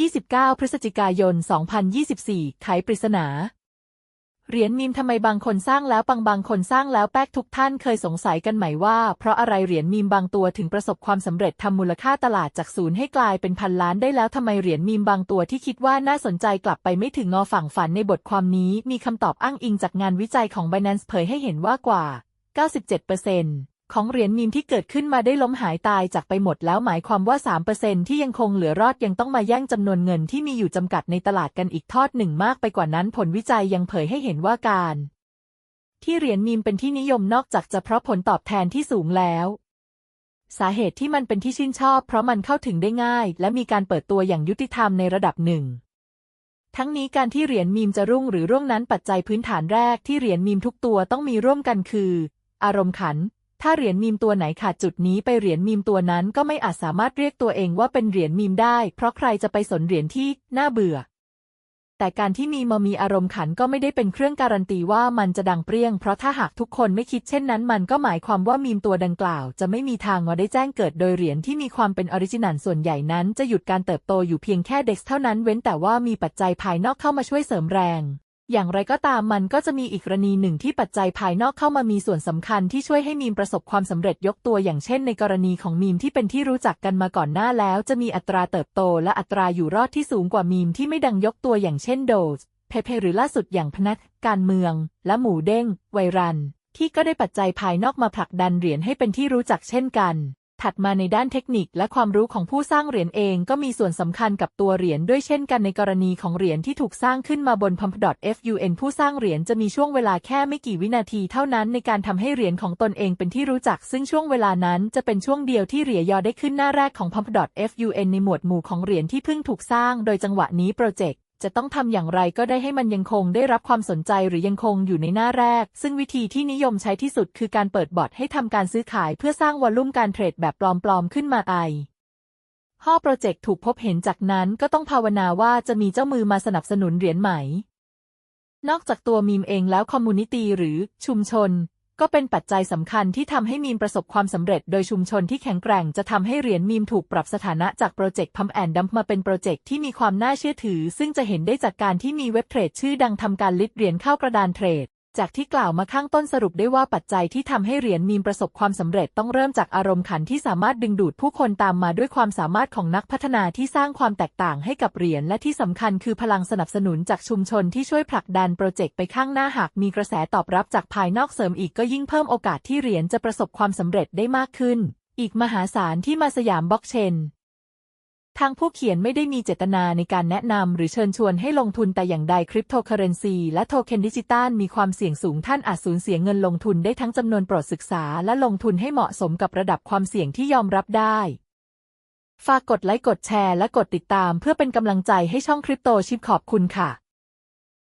29 พฤศจิกายน 2024 ไขปริศนา เหรียญมีมทำไมบางคนสร้างแล้วปังบางคนสร้างแล้วแป๊กทุกท่านเคยสงสัยกันไหมว่า เพราะอะไรเหรียญมีมบางตัวถึงประสบความสำเร็จทำมูลค่าตลาดจากศูนย์ให้กลายเป็นพันล้านได้แล้วทำไมเหรียญมีมบางตัวที่คิดว่าน่าสนใจกลับไปไม่ถึงงอฝั่งฝันในบทความนี้ มีคำตอบอ้างอิงจากงานวิจัยของ Binance เผยให้เห็นว่ากว่า 97% ของเหรียญมีมที่เกิดขึ้นมาได้ล้มหายตายจากไปหมดแล้วหมายความว่า 3%ที่ยังคงเหลือรอดยังต้องมาแย่งจำนวนเงินที่มีอยู่จำกัดในตลาดกันอีกทอดหนึ่งมากไปกว่านั้นผลวิจัยยังเผยให้เห็นว่าการ ที่เหรียญมีมเป็นที่นิยมนอกจากจะเพราะผลตอบแทนที่สูงแล้วสาเหตุที่มันเป็นที่ชื่นชอบ เพราะมันเข้าถึงได้ง่าย และมีการเปิดตัวอย่างยุติธรรมในระดับหนึ่ง ทั้งนี้การที่เหรียญมีมจะรุ่งหรือร่วงนั้นปัจจัยพื้นฐานแรกที่เหรียญมีมทุกตัวต้องมีร่วมกันคือ อารมณ์ขัน ถ้าเหรียญมีมตัวไหนขาดจุดนี้ไปเหรียญมีมตัวนั้นก็ไม่อาจสามารถเรียกตัวเองว่าเป็นเหรียญมีมได้ เพราะใครจะไปสนเหรียญที่น่าเบื่อ แต่การที่มีมามีอารมณ์ขันก็ไม่ได้เป็นเครื่องการันตีว่ามันจะดังเปรี้ยง เพราะถ้าหากทุกคนไม่คิดเช่นนั้น มันก็หมายความว่ามีมตัวดังกล่าว จะไม่มีทางมาได้แจ้งเกิดโดยเหรียญที่มีความเป็นออริจินัลส่วนใหญ่นั้น จะหยุดการเติบโตอยู่เพียงแค่เด็กเท่านั้น เว้นแต่ว่ามีปัจจัยภายนอกเข้ามาช่วยเสริมแรง อย่างไรก็ตามมันก็จะมีอีกกรณีหนึ่งที่ปัจจัยภายนอกเข้ามามีส่วนสำคัญที่ช่วยให้มีมประสบความสำเร็จยกตัวอย่างเช่นในกรณีของมีมที่เป็นที่รู้จักกันมาก่อนหน้าแล้ว จะมีอัตราเติบโตและอัตราอยู่รอดที่สูงกว่ามีมที่ไม่ดังยกตัวอย่างเช่นโดสเพเพหรือล่าสุดอย่างพนักการเมือง และหมูเด้ง ไวรัน ที่ก็ได้ปัจจัยภายนอกมาผลักดันเหรียญให้เป็นที่รู้จักเช่นกัน ถัดมาในด้านเทคนิคและความรู้ของผู้สร้างเหรียญเองก็มีส่วนสำคัญกับตัวเหรียญด้วยเช่นกันในกรณีของเหรียญที่ถูกสร้างขึ้นมาบน pump.fun ผู้สร้างเหรียญจะมีช่วงเวลาแค่ไม่กี่วินาทีเท่านั้นในการทำให้เหรียญของตนเองเป็นที่รู้จัก ซึ่งช่วงเวลานั้นจะเป็นช่วงเดียวที่เหรียญยอได้ขึ้นหน้าแรกของ pump.fun ในหมวดหมู่ของเหรียญที่เพิ่งถูกสร้าง โดยจังหวะนี้โปรเจกต์ จะต้องทำอย่างไรก็ได้ให้มันยังคงได้รับความสนใจหรือยังคงอยู่ในหน้าแรก ซึ่งวิธีที่นิยมใช้ที่สุดคือการเปิดบอทให้ทำการซื้อขายเพื่อสร้างวอลลุ่มการเทรดแบบปลอมๆขึ้นมาไอห่อโปรเจกต์ถูกพบเห็นจากนั้นก็ต้องภาวนาว่าจะมีเจ้ามือมาสนับสนุนเหรียญใหม่นอกจากตัวมีมเองแล้วคอมมูนิตี้หรือชุมชน ก็เป็นปัจจัยสำคัญที่ทำให้มีมประสบความสำเร็จ โดยชุมชนที่แข็งแกร่งจะทำให้เหรียญมีมถูกปรับสถานะจากโปรเจกต์พัมแอนดัมมาเป็นโปรเจกต์ที่มีความน่าเชื่อถือ ซึ่งจะเห็นได้จากการที่มีเว็บเทรดชื่อดังทำการลิสต์เหรียญเข้ากระดานเทรด จากที่กล่าวมาข้างต้นสรุปได้ว่าปัจจัยที่ทำให้เหรียญมีมประสบความสำเร็จต้องเริ่มจากอารมณ์ขันที่สามารถดึงดูดผู้คนตามมาด้วยความสามารถของนักพัฒนาที่สร้างความแตกต่างให้กับเหรียญและที่สำคัญคือพลังสนับสนุนจากชุมชนที่ช่วยผลักดันโปรเจกต์ไปข้างหน้าหากมีกระแสตอบรับจากภายนอกเสริมอีกก็ยิ่งเพิ่มโอกาสที่เหรียญจะประสบความสำเร็จได้มากขึ้น อีกมหาศาลที่มาสยามบล็อกเชน ทางผู้เขียนไม่ได้มีเจตนาในการแนะนำหรือเชิญชวนให้ลงทุนแต่อย่างใดคริปโตเคอเรนซีและโทเค็นดิจิตอลมีความเสี่ยงสูงท่านอาจสูญเสียเงินลงทุนได้ทั้งจำนวนโปรดศึกษาและลงทุนให้เหมาะสมกับระดับความเสี่ยงที่ยอมรับได้ ฝากกดไลค์กดแชร์และกดติดตามเพื่อเป็นกำลังใจให้ช่องคริปโตชิปขอบคุณค่ะ